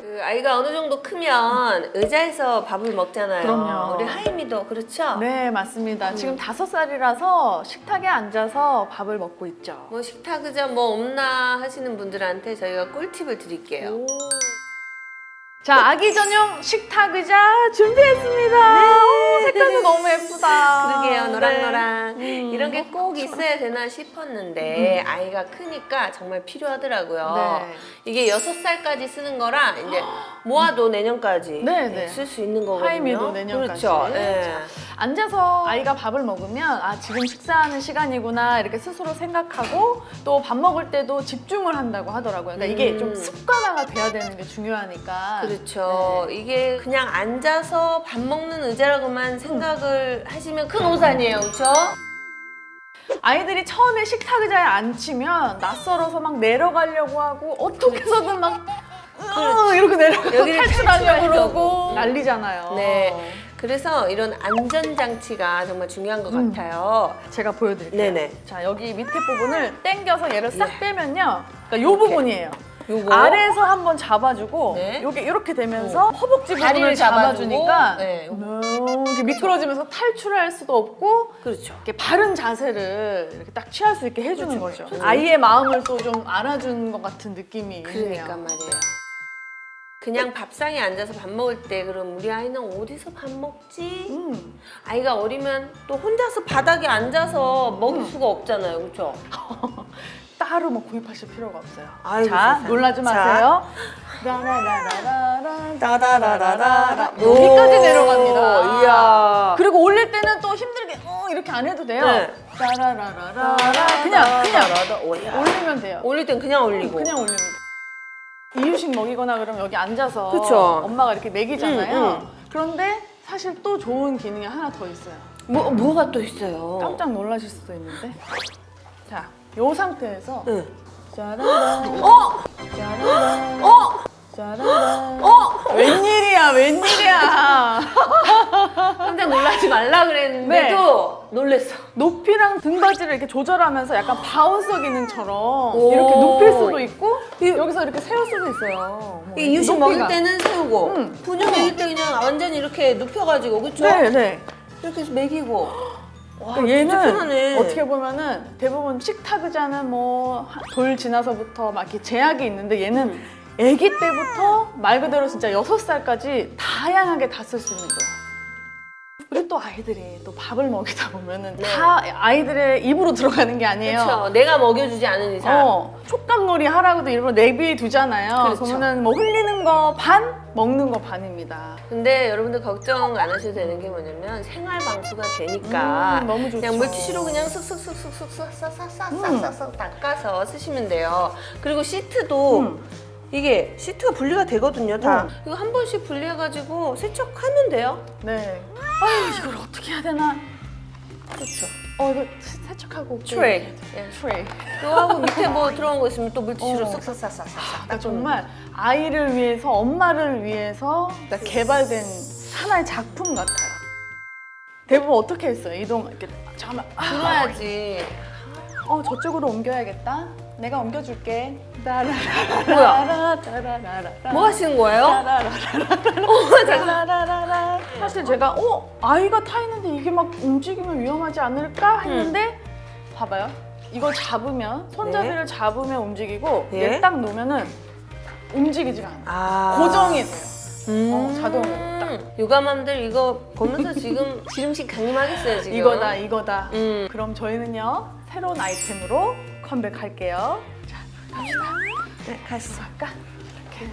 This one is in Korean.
그 아이가 어느 정도 크면 의자에서 밥을 먹잖아요. 그럼요. 우리 하임이도 그렇죠? 네, 맞습니다. 지금 다섯 살이라서 식탁에 앉아서 밥을 먹고 있죠. 뭐 식탁 의자 뭐 없나 하시는 분들한테 저희가 꿀팁을 드릴게요. 자, 아기 전용 식탁 의자 준비했습니다. 오, 색깔도 너무 예쁘다. 네. 그러게요, 노랑노랑. 네. 음. 이런 게 꼭 있어야 되나 싶었는데, 아이가 크니까 정말 필요하더라고요. 네. 이게 여섯 살까지 쓰는 거라, 이제 모아도 내년까지 네, 네. 쓸 수 있는 거거든요. 하임이도 내년까지. 그렇죠. 예. 자, 앉아서 아이가 밥을 먹으면 아 지금 식사하는 시간이구나 이렇게 스스로 생각하고 또 밥 먹을 때도 집중을 한다고 하더라고요. 그러니까 이게 음. 좀 습관화가 돼야 되는 게 중요하니까. 그렇죠. 네. 이게 그냥 앉아서 밥 먹는 의자라고만 생각을 하시면 큰 오산이에요. 그렇죠? 아이들이 처음에 식탁 의자에 앉히면 낯설어서 막 내려가려고 하고 어떻게 해서든 막 어, 이렇게 내려가서 여기를 탈출하려고. 그러고 난리잖아요. 네. 그래서 이런 안전장치가 정말 중요한 것 음. 같아요. 제가 보여드릴게요. 네네. 자 여기 밑에 부분을 당겨서 얘를 싹 네. 빼면요. 그러니까 이 부분이에요. 요거. 아래에서 한번 잡아주고 네. 여기 이렇게 되면서 허벅지 부분을 다리를 잡아주니까 잡아주고, 네. 음, 이렇게 미끄러지면서 탈출할 수도 없고 그렇죠. 이렇게 바른 자세를 이렇게 딱 취할 수 있게 해주는 그렇죠. 거죠. 아이의 마음을 또 좀 알아주는 것 같은 느낌이 그러니까 있네요. 말이에요. 그냥 밥상에 앉아서 밥 먹을 때 그럼 우리 아이는 어디서 밥 먹지? 음. 아이가 어리면 또 혼자서 바닥에 앉아서 먹을 수가 없잖아요. 그렇죠? 따로 뭐 구입하실 필요가 없어요. 아이고, 자, 세상에. 놀라지 자. 마세요. 라라라라라. 따다다다다다. 여기까지 내려갑니다. 이야. 그리고 올릴 때는 또 힘들게 어, 이렇게 안 해도 돼요. 네. 따라라라라. 그냥 그냥 오야. 올리면 돼요. 올릴 땐 그냥 올리고. 그냥 올리면 돼. 이유식 먹이거나 그러면 여기 앉아서 그쵸. 엄마가 이렇게 먹이잖아요. 음, 음. 그런데 사실 또 좋은 기능이 하나 더 있어요. 뭐 뭐가 또 있어요? 깜짝 놀라실 수도 있는데. 자, 요 상태에서 응. 짜라란 어? 짜라란 어? 짜라란 어? 웬일이야 웬일이야 깜짝 놀라지 말라 그랬는데도 놀랬어. 높이랑 등받이를 이렇게 조절하면서 약간 바운서 기능처럼 오. 이렇게 높일 수도 있고 이- 여기서 이렇게 세울 수도 있어요 뭐이 이유식 높이가. 때는 세우고 응. 분유 먹일 때 그냥 완전히 이렇게 눕혀가지고 그쵸? 네, 네. 이렇게 해서 먹이고 와 그러니까 진짜 얘는 편하네. 어떻게 보면은 대부분 식탁 의자는 뭐 돌 지나서부터 막 이렇게 제약이 있는데 얘는 음. 아기 때부터 말 그대로 진짜 여섯 살까지 다양하게 다 쓸 수 있는 거예요. 그리고 또 아이들이 또 밥을 먹이다 보면은 네. 다 아이들의 입으로 들어가는 게 아니에요. 그렇죠. 내가 먹여주지 않은 이상. 어, 촉감놀이 하라고도 일부러 내비에 두잖아요. 그렇죠. 그러면은 뭐 흘리는 거 반, 먹는 거 반입니다. 근데 여러분들 걱정 안 하셔도 되는 게 뭐냐면 생활 방수가 되니까 음, 너무 좋죠. 그냥 물티슈로 그냥 쓱쓱쓱쓱쓱쓱싹싹싹싹싹 음. 닦아서 쓰시면 돼요. 그리고 시트도 음. 이게 시트가 분리가 되거든요. 다 음. 이거 한 번씩 분리해가지고 세척하면 돼요. 네. 아유, 이걸 어떻게 해야 되나? 그렇죠. 어, 이거 세- 세척하고. 올게요. 트레이. 예. 트레이. 이거하고 밑에 뭐 들어온 거 있으면 또 물티슈로 어. 쓱싹싹싹 그러니까 정말 아이를 위해서, 엄마를 위해서 그러니까 개발된 하나의 작품 같아요. 대부분 어떻게 했어요? 이동, 이렇게. 잠깐만. 아, 들어야지. 어, 저쪽으로 옮겨야겠다. 내가 옮겨줄게. 뭐야? 뭐 하시는 거예요? 사실 제가 어 아이가 타 있는데 이게 막 움직이면 위험하지 않을까 했는데 봐봐요. 이걸 잡으면 손잡이를 잡으면 움직이고 예? 얘딱 놓으면은 움직이지가 않아. 아. 고정이 돼요. 음. 어, 자동으로 딱. 육아맘들 이거 보면서 지금 지름신 강림하겠어요 지금. 이거다 이거다. 음. 그럼 저희는요 새로운 아이템으로 컴백할게요. 자 갑시다. 네, 가시죠. 할까? 이렇게.